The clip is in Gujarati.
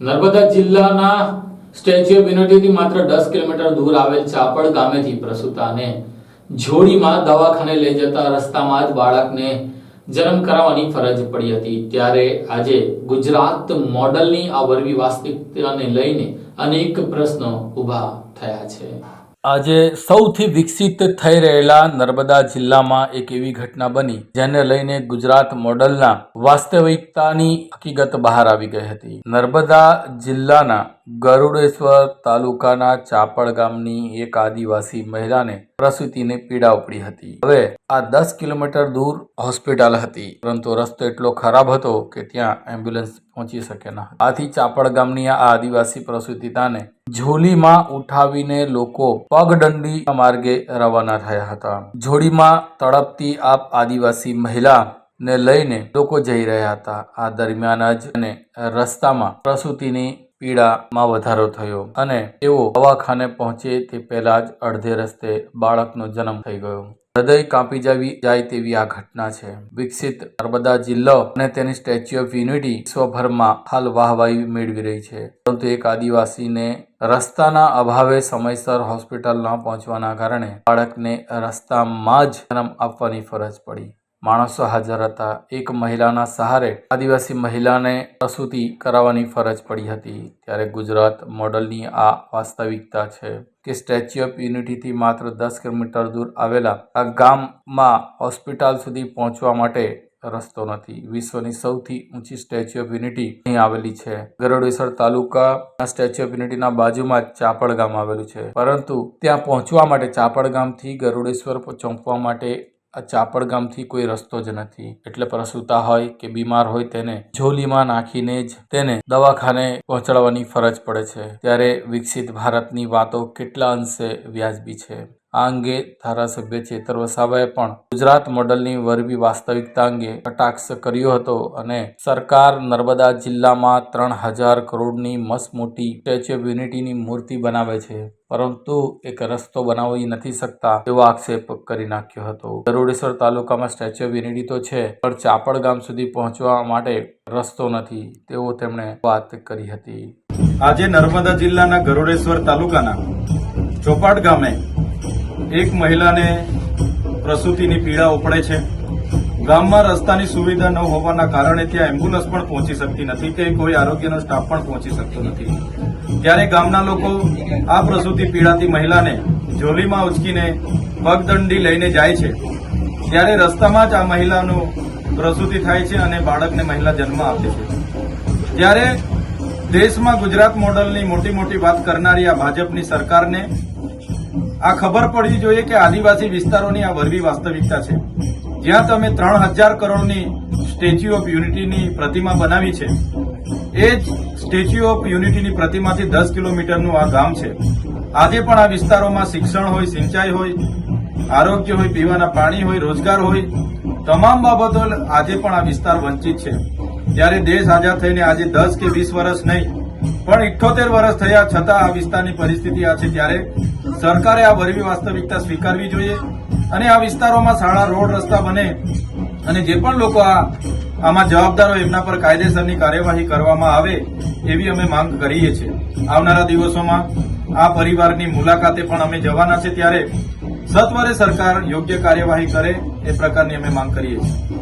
નર્મદા જિલ્લાના સ્ટેચ્યુ ઓફ યુનિટીથી માત્ર દસ કિલોમીટર દૂર આવેલ ચાપડ ગામેથી પ્રસૂતાને જોડીમાં દવાખાને લઈ જતા રસ્તામાં જ બાળકને જન્મ કરાવવાની ફરજ પડી હતી. ત્યારે આજે ગુજરાત મોડલની આ વરવી વાસ્તવિકતાને લઈને અનેક પ્રશ્નો ઊભા થયા છે. આજે સૌથી વિકસિત થઈ રહેલા નર્મદા જિલ્લામાં એક એવી ઘટના બની, જેને લઈને ગુજરાત મોડલના વાસ્તવિકતાની હકીકત બહાર આવી ગઈ હતી. નર્મદા જિલ્લાના ગરુડેશ્વર તાલુકાના ચાપડ ગામની એક આદિવાસી મહિલાને પ્રસૂતિને પીડા ઉપડી હતી. હવે આ દસ કિલોમીટર દૂર હોસ્પિટલ હતી, પરંતુ રસ્તો એટલો ખરાબ હતો કે ત્યાં એમ્બ્યુલન્સ પહોંચી શકે ન આથી ચાપડ ગામની આ આદિવાસી પ્રસૂતિતાને ઝોલીમાં ઉઠાવીને લોકો પગદંડી માર્ગે રવાના થયા હતા. ઝોડીમાં તડપતી આ આદિવાસી મહિલા ને લઈને લોકો જઈ રહ્યા હતા. આ દરમિયાન જ અને રસ્તામાં પ્રસૂતિની પીડામાં વધારો થયો અને તેઓ દવાખાને પહોંચે તે પહેલા જ અડધે રસ્તે બાળકનો જન્મ થઈ ગયો. હૃદય કાપી જવી જાય તેવી આ ઘટના છે. વિકસિત નર્મદા જિલ્લો અને તેની સ્ટેચ્યુ ઓફ યુનિટી વિશ્વભરમાં હાલ વાહવાહી મેળવી રહી છે. પરંતુ એક આદિવાસીને રસ્તાના અભાવે સમયસર હોસ્પિટલ ન પહોંચવાના કારણે બાળકને રસ્તામાં જ જન્મ આપવાની ફરજ પડી. માણસો હાજર હતા. એક મહિલાના સહારે આદિવાસી મહિલાને પ્રસૂતિ કરાવવાની ફરજ પડી હતી. ત્યારે ગુજરાત મોડલની આ વાસ્તવિકતા છે કે સ્ટેચ્યુ ઓફ યુનિટીથી માત્ર દસ કિલોમીટર દૂર આવેલા આ ગામમાં હોસ્પિટલ સુધી પહોંચવા માટે રસ્તો નથી. વિશ્વની સૌથી ઊંચી સ્ટેચ્યુ ઓફ યુનિટી અહીં આવેલી છે. ગરોડેશ્વર તાલુકા સ્ટેચ્યુ ઓફ યુનિટીના બાજુમાં જ ચાપડ ગામ આવેલું છે. પરંતુ ત્યાં પહોંચવા માટે ચાપડ ગામથી ગરુડેશ્વર પહોંચવા માટે આ ચાપડ ગામથી કોઈ રસ્તો જ નથી. એટલે પ્રસૂતા હોય કે બીમાર હોય તેને ઝોલીમાં નાખીને જ તેને દવાખાને પહોંચાડવાની ફરજ પડે છે. ત્યારે વિકસિત ભારતની વાતો કેટલા અંશે વ્યાજબી છે? આ અંગે ધારાસભ્ય ચેતર વસાવાએ પણ ગુજરાત મોડલની વરવી વાસ્તવિકતા અંગે કટાક્ષ કર્યો હતો અને સરકાર નર્મદા જિલ્લામાં ત્રણ હજાર કરોડની મસમોટી સ્ટેચ્યુ ઓફ યુનિટીની મૂર્તિ બનાવે છે. પરંતુ એક રસ્તો બનાવી નથી શકતા એવો આક્ષેપ કરી નાખ્યો હતો. ગરુડેશ્વર તાલુકામાં સ્ટેચ્યુ ઓફ યુનિટી તો છે, પણ ચાપડ ગામ સુધી પહોંચવા માટે રસ્તો નથી, તેવો તેમણે વાત કરી હતી. આજે નર્મદા જિલ્લાના ગરુડેશ્વર તાલુકાના ચોપાટ ગામે એક મહિલાને પ્રસૂતિની પીડા ઉપડે છે. ગામમાં રસ્તાની સુવિધા ન હોવાના કારણે ત્યાં એમ્બ્યુલન્સ પણ પહોંચી શકતી નથી કે કોઈ આરોગ્યનો સ્ટાફ પણ પહોંચી શકતો નથી. ત્યારે ગામના લોકો આ પ્રસૂતિ પીડાતી મહિલાને જોલીમાં ઉચકીને પગદંડી લઈને જાય છે. ત્યારે રસ્તામાં જ આ મહિલાનું પ્રસૂતિ થાય છે અને બાળકને મહિલા જન્મ આપે છે. ત્યારે દેશમાં ગુજરાત મોડલની મોટી મોટી વાત કરનારી આ ભાજપની સરકારને આ ખબર પડવી જોઈએ કે આદિવાસી વિસ્તારોની આ વરવી વાસ્તવિકતા છે. જ્યાં તમે ત્રણ હજાર કરોડની સ્ટેચ્યુ ઓફ યુનિટીની પ્રતિમા બનાવી છે, એ જ સ્ટેચ્યુ ઓફ યુનિટીની પ્રતિમાથી દસ કિલોમીટરનું આ ગામ છે. આજે પણ આ વિસ્તારોમાં શિક્ષણ હોય, સિંચાઈ હોય, આરોગ્ય હોય, પીવાના પાણી હોય, રોજગાર હોય, તમામ બાબતો આજે પણ આ વિસ્તાર વંચિત છે. ત્યારે દેશ આઝાદ થઈને આજે દસ કે વીસ વર્ષ નહીં પણ ઇઠ્ઠોતેર વર્ષ થયા છતાં આ વિસ્તારની પરિસ્થિતિ આ છે ત્યારે સરકારે આ વરવી વાસ્તવિકતા સ્વીકારવી જોઈએ અને આ વિસ્તારોમાં શાળા, રોડ, રસ્તા બને અને જે પણ લોકો આ આમાં જવાબદારો એમના પર કાયદેસરની કાર્યવાહી કરવામાં આવે એવી અમે માંગ કરીએ છીએ. આવનારા દિવસોમાં આ પરિવારની મુલાકાતે પણ અમે જવાના છે ત્યારે સત્વરે સરકાર યોગ્ય કાર્યવાહી કરે એ પ્રકારની અમે માંગ કરીએ છીએ.